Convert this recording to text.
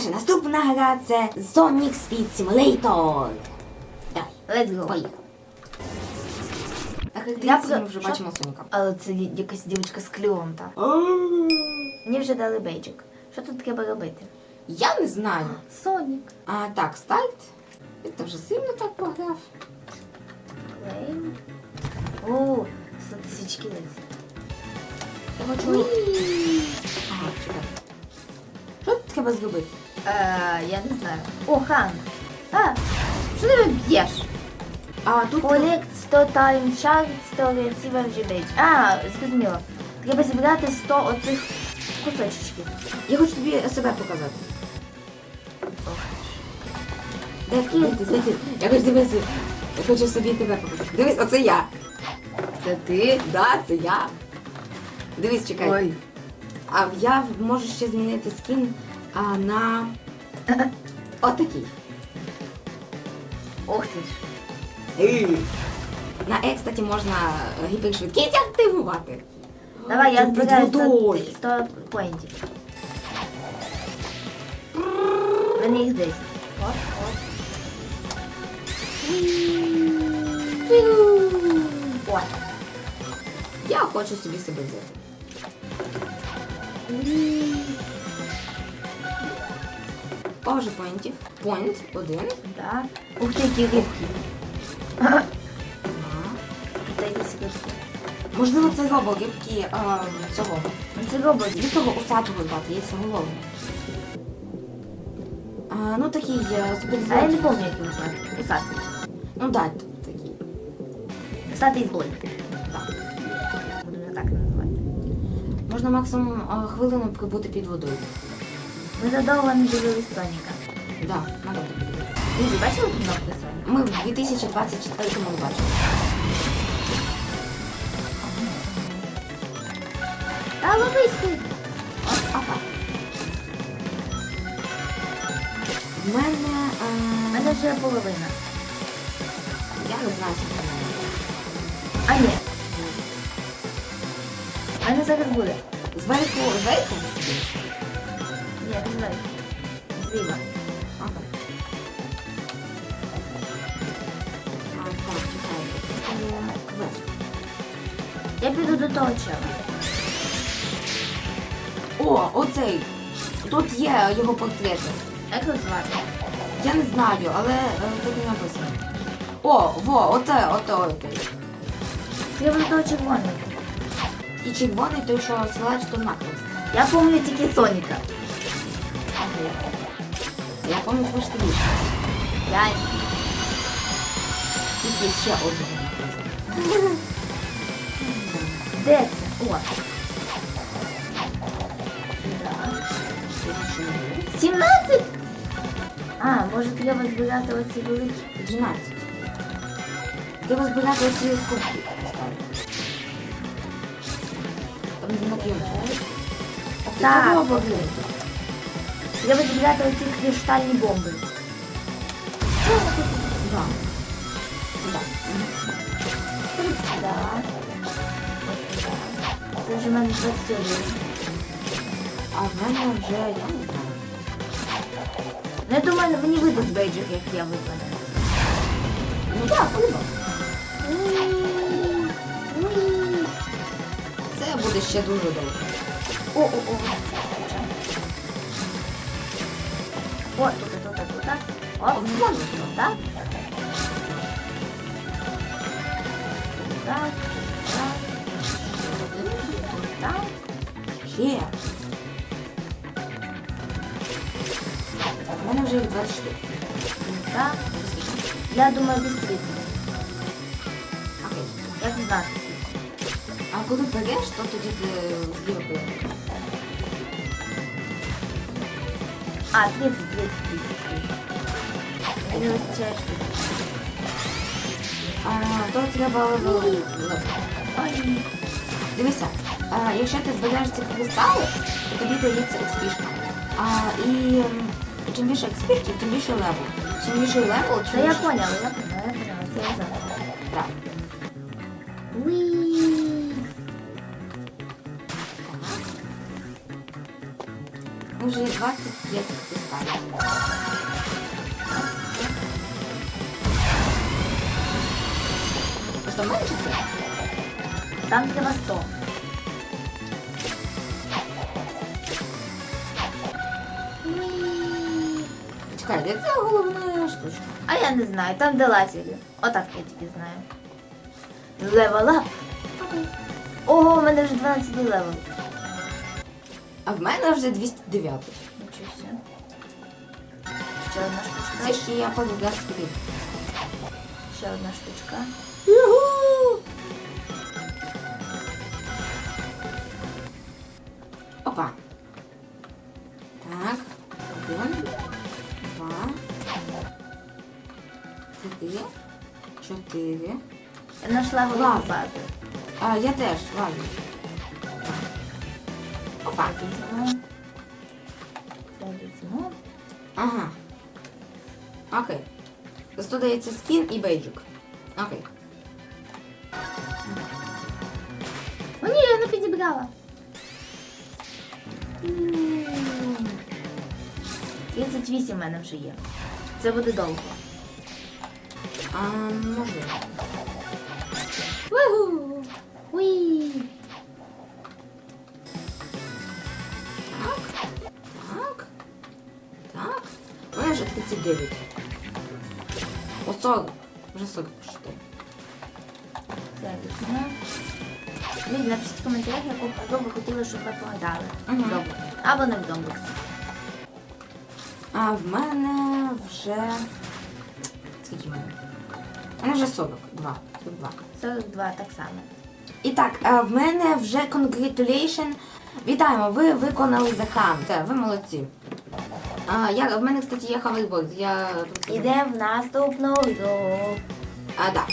Наша наступна гра це Sonic Speed Simulator. Давай, Let's go. поїхали. Про- ми вже що? бачимо Соніка. Але це ді- якась дівчинка з клювом, так. Мені вже дали бейджик. Що тут треба робити? Я не знаю. Сонік. А, так, старт. Ти вже сильно так пограв. Клейм. О, 100 тисяч кілець. Я хочу... Ага, чекай. Що тут треба зробити? Е, я не знаю. О, Хан. А, що ти б'єш? А, тут... Collect 100 time shards, 100 receiver бейдж. А, зрозуміло. Треба зібрати 100 оцих кусочків. Я хочу тобі себе показати. Ти? Я хочу тебе... с- Я хочу собі тебе показати. Дивись, оце я. Це ти? Да, це я. Дивись, чекай. Ой. А я можу ще змінити скін а, на отакий. Ох ти ж. На Е, кстати, можна гіпершвидкість активувати. Давай, я збираю під 100, водою. 100 поінтів. У мене їх 10. От, от. От. Я хочу собі себе взяти. Поже поінтів. Поінт один. Так. Ух ти, які рибки. Можливо, це а, цього. Ну, Це роботи. Від того усатого звати, є голову. А, ну такий е, А я не пам'ятаю, як його звати. Усатий. Ну да, такий. Усатий з боль. Так. Будемо так називати. Можна максимум а, хвилину прибути під водою. Ми задовго не дивились Соніка. Да, надо буде. Друзі, бачили кнопку Соніка? Ми в 2024 му бачимо. Та лобиськи. Ага. В мене. У Е, мене вже половина. я не знаю, скільки в мене. А ні. У мене зараз буде. Зверху, зверху? Чела. О, оцей. Тут є його портрети. Як його звати? Я не знаю, але е, тут не написано. О, во, оте, оте, оте. Я до того червоного. І червоний той, що силач, то наклад. Я пам'ятаю тільки Соніка. Я пам'ятаю трошки більше. Я... Тільки ще один. Де це? О. Ще 17? А, може треба збирати оці великі. 12. Треба збирати оці скобки. Там не накинути. Так. Кого обогнути? Треба збирати оці криштальні бомби. Да. Да. Так. Це вже в мене 21. А в мене вже, я не знаю. Ну, я думаю, мені видасть бейджик, як я виконаю. Ну так, по-любому. Це буде ще дуже довго. О, о, тут, тут, тут, тут. О, Вон воно. так. Так, так, так. Ще. У мене вже їх 20 штук. Так. Я думаю, без 30. Окей. Як знати. А коли прийдеш, то тоді ти зліва поїдеш. А, 30, 30, 30. Не вистачає штук. А, то треба левел. Ой. Дивися, а, якщо ти збереш ці кристали, то тобі дається експішка. А, і чим більше експішки, тим більше левел. Чим більше левел, Та чим я більше... поняла, я поняла, я поняла. Так. Уі. Ми вже є 25 кристалів. Що менше це? Там треба 100. Чекай, де це головна штучка? А я не знаю, там де лазері. Отак я тільки знаю. Up. Ого, у мене вже 12 левел. А в мене вже 209. Нічого. Ще одна штучка. Це ще я скріп. Ще одна штучка. Опа. Так. Один. Два. Три. Чотири. Я знайшла голову Ладно. базу. А, я теж, ладно. Опа. Це візьму. Це візьму. Ага. Окей. Зато дається скін і бейджик. Окей. О, ні, я не підібрала. М. 38 в мене вже є. Це буде довго. А, можливо. Угу. Уї. Так. Так. Так. У мене вже 39. О, 40. Вже 40 почти. Це візьму. Ви напишіть в коментарях, яку гру ви хотіли, щоб ми погадали. Мгм. Добре. Або не в Домбокс. А в мене вже. Скільки в мене? У мене вже 42. 42. 42 так само. І так, а в мене вже congratulation. Вітаємо, ви виконали The Hunt. Ви молодці. А, я, в мене, кстати, є ховерборд. Я... Ідемо в наступну гру. А, так.